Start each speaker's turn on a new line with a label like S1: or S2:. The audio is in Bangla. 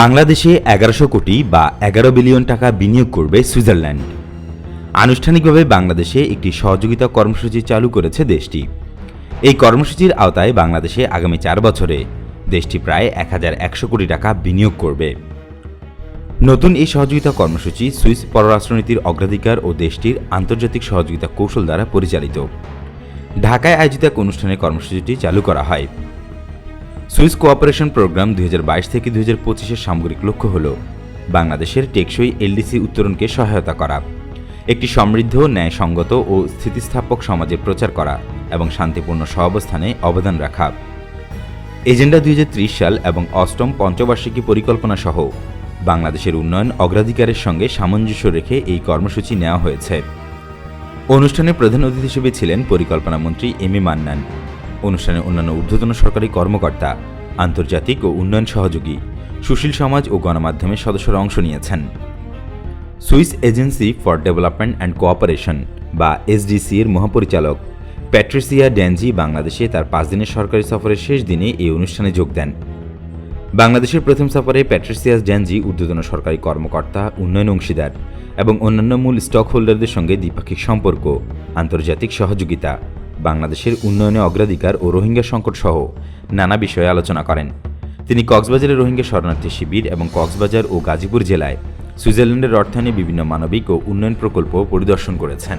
S1: বাংলাদেশে এগারোশো কোটি বা এগারো বিলিয়ন টাকা বিনিয়োগ করবে সুইজারল্যান্ড। আনুষ্ঠানিকভাবে বাংলাদেশে একটি সহযোগিতা কর্মসূচি চালু করেছে দেশটি। এই কর্মসূচির আওতায় বাংলাদেশে আগামী চার বছরে দেশটি প্রায় এক হাজার একশো কোটি টাকা বিনিয়োগ করবে। নতুন এই সহযোগিতা কর্মসূচি সুইস পররাষ্ট্রনীতির অগ্রাধিকার ও দেশটির আন্তর্জাতিক সহযোগিতা কৌশল দ্বারা পরিচালিত। ঢাকায় আয়োজিত এক অনুষ্ঠানে কর্মসূচিটি চালু করা হয়। সুইস কোঅপারেশন প্রোগ্রাম দুই হাজার বাইশ থেকে দুই হাজার পঁচিশের সামগ্রিক লক্ষ্য হল বাংলাদেশের টেকসই এলডিসি উত্তরণকে সহায়তা করা, একটি সমৃদ্ধ, ন্যায়সঙ্গত ও স্থিতিস্থাপক সমাজের প্রচার করা এবং শান্তিপূর্ণ সহাবস্থানে অবদান রাখা। এজেন্ডা দুই হাজার ত্রিশ সাল এবং অষ্টম পঞ্চবার্ষিকী পরিকল্পনা সহ বাংলাদেশের উন্নয়ন অগ্রাধিকারের সঙ্গে সামঞ্জস্য রেখে এই কর্মসূচি নেওয়া হয়েছে। অনুষ্ঠানে প্রধান অতিথি হিসেবে ছিলেন পরিকল্পনা মন্ত্রী এম এ মান্নান। অনুষ্ঠানে অন্যান্য ঊর্ধ্বতন সরকারি কর্মকর্তা, আন্তর্জাতিক ও উন্নয়ন সহযোগী, সুশীল সমাজ ও গণমাধ্যমের সদস্যরা অংশ নিয়েছেন। Swiss agency for development and cooperation, বা এসডিসি এর মহাপরিচালক, প্যাট্রিসিয়া ড্যানজি বাংলাদেশে তার পাঁচ দিনের সরকারি সফরের শেষ দিনে এই অনুষ্ঠানে যোগ দেন। বাংলাদেশের প্রথম সফরে প্যাট্রিসিয়াস ড্যানজি ঊর্ধ্বতন সরকারি কর্মকর্তা, উন্নয়ন অংশীদার এবং অন্যান্য মূল স্টক হোল্ডারদের সঙ্গে দ্বিপাক্ষিক সম্পর্ক, আন্তর্জাতিক সহযোগিতা বাংলাদেশের উন্নয়নে অগ্রাধিকার ও রোহিঙ্গা সংকট সহ নানা বিষয়ে আলোচনা করেন। তিনি কক্সবাজারের রোহিঙ্গা শরণার্থী শিবির এবং কক্সবাজার ও গাজীপুর জেলায় সুইজারল্যান্ডের অর্থায়নে বিভিন্ন মানবিক ও উন্নয়ন প্রকল্প পরিদর্শন করেছেন।